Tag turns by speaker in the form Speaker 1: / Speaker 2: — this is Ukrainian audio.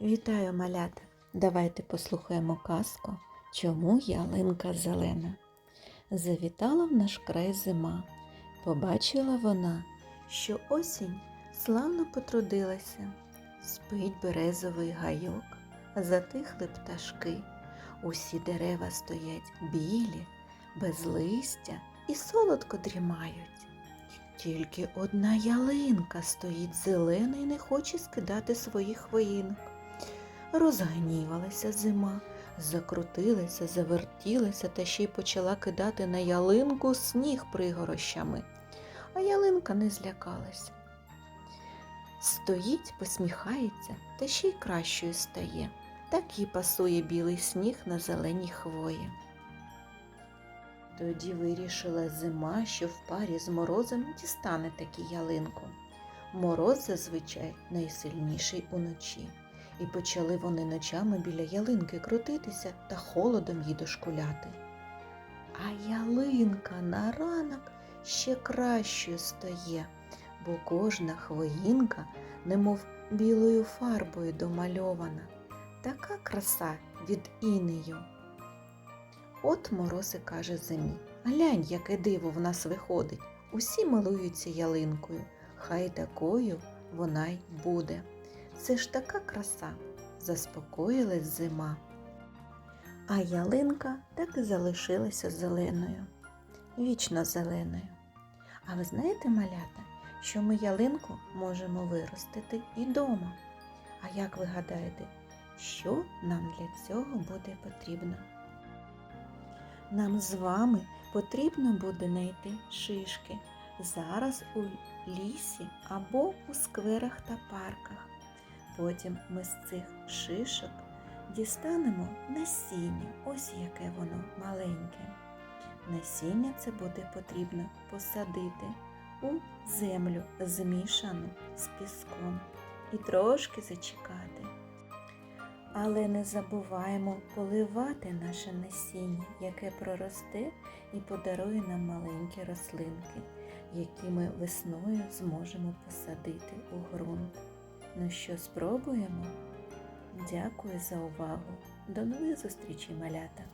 Speaker 1: Вітаю, малята! Давайте послухаємо казку, чому ялинка зелена. Завітала в наш край зима. Побачила вона, що осінь славно потрудилася. Спить березовий гайок, затихли пташки. Усі дерева стоять білі, без листя і солодко дрімають. Тільки одна ялинка стоїть зелена і не хоче скидати своїх хвоїнок. Розгнівалася зима, закрутилася, завертілася та ще й почала кидати на ялинку сніг пригорощами. А ялинка не злякалася. Стоїть, посміхається та ще й кращою стає. Так їй пасує білий сніг на зеленій хвої. Тоді вирішила зима, що в парі з морозом дістане таки ялинку. Мороз зазвичай найсильніший уночі, і почали вони ночами біля ялинки крутитися та холодом їй дошкуляти. А ялинка на ранок ще кращою стає, бо кожна хвоїнка, немов білою фарбою домальована, така краса від інею. От мороз і каже зимі, глянь, яке диво в нас виходить. Усі милуються ялинкою, хай такою вона й буде. Це ж така краса, заспокоїлась зима. А ялинка так і залишилася зеленою, вічно зеленою. А ви знаєте, малята, що ми ялинку можемо виростити і дома? А як ви гадаєте, що нам для цього буде потрібно? Нам з вами потрібно буде знайти шишки зараз у лісі або у скверах та парках. Потім ми з цих шишок дістанемо насіння, ось яке воно маленьке. Насіння це буде потрібно посадити у землю, змішану з піском, і трошки зачекати. Але не забуваємо поливати наше насіння, яке проросте і подарує нам маленькі рослинки, які ми весною зможемо посадити у ґрунт. Ну що, спробуємо? Дякую за увагу. До нових зустрічей, малята!